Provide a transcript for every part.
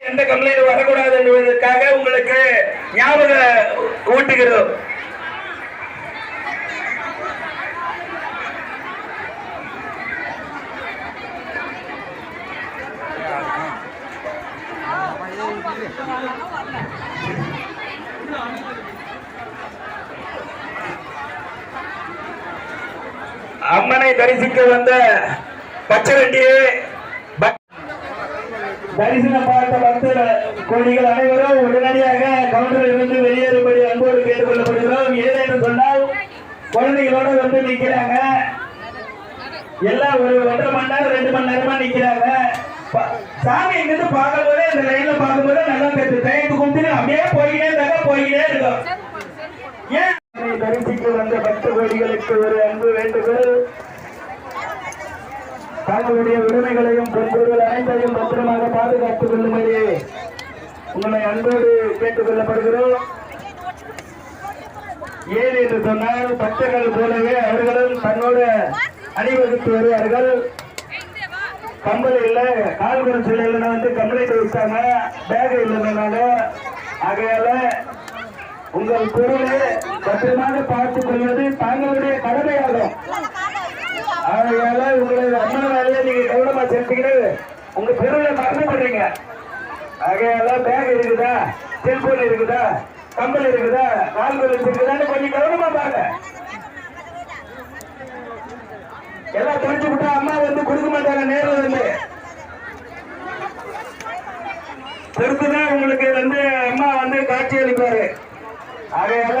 எந்த கம்ப்ளைண்ட் வரக்கூடாது என்பதற்காக உங்களுக்கு ஞாபக ஊட்டுகிறோம். அம்மனை தரிசிக்க வந்த பச்சரண்டியே தரிசனம் பார்த்த பக்தர் கோடிகள் அனைவரும் உடனடியாக கவுண்டரில் இருந்து வெளியேறும்படி அன்போடு கேட்டுக் கொள்ளப்படுகிறோம் ஏதென்று சொன்னால் குழந்தைகளோட வந்து நிற்கிறாங்க எல்லாம் ஒரு ஒன்றரை மணி நேரம் ரெண்டு மணி நேரமா நிக்கிறாங்க. சாமி சாமி இங்கிருந்து பார்க்கும்போதே இந்த லைன்ல பார்க்கும்போதே நல்லா தெரியுது. டைமுக்கு கும்பிட்டு அப்படியே போய்கிட்டே இருந்தாங்க போய்கிட்டே இருக்கும். ஏன் தரிசிக்க வந்த பக்த கோடிகளுக்கு ஒரு அன்பு வேண்டுகோள். தங்களுடைய உரிமைகளையும் பொருட்கள் அனைத்தையும் பத்திரமாக பாதுகாத்துக் கொள்ளும்படி உங்களை அன்போடு கேட்டுக் கொள்ளப்படுகிறோம். ஏன் என்று சொன்னால் பக்தர்கள் போலவே அவர்களும் தன்னோடு அணிவகுத்து வருவார்கள் கம்பல் இல்லை கால்குரம் சிலையில வந்து கம்ப்ளைண்ட் வச்சாங்க பேக் இல்லைனால ஆகையால உங்கள் பொருளை பத்திரமாக பார்த்துக் கொள்வது தாங்களுடைய கடமையாகும். ஆகையால உங்களை அம்மன் நீங்க கவனமா செலுத்திக்கிட்டு உங்க பெருளை மறந்துடுறீங்க ஆகையால பேக் இருக்குதா? செல்போன் இருக்குதா? கம்பல் இருக்குதா? கால்குலம் இருக்குதான்னு கொஞ்சம் கவனமா பாருங்க. எல்லாம் தொலைச்சு விட்டா அம்மா வந்து கொடுக்க மாட்டாங்க நேரில் வந்து. பொறுத்துதான் உங்களுக்கு வந்து அம்மா வந்து காட்சி அளிப்பாரு. ஆகையால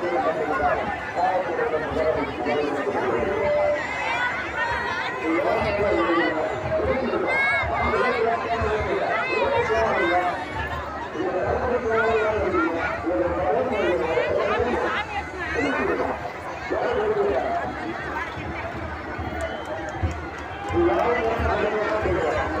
jugador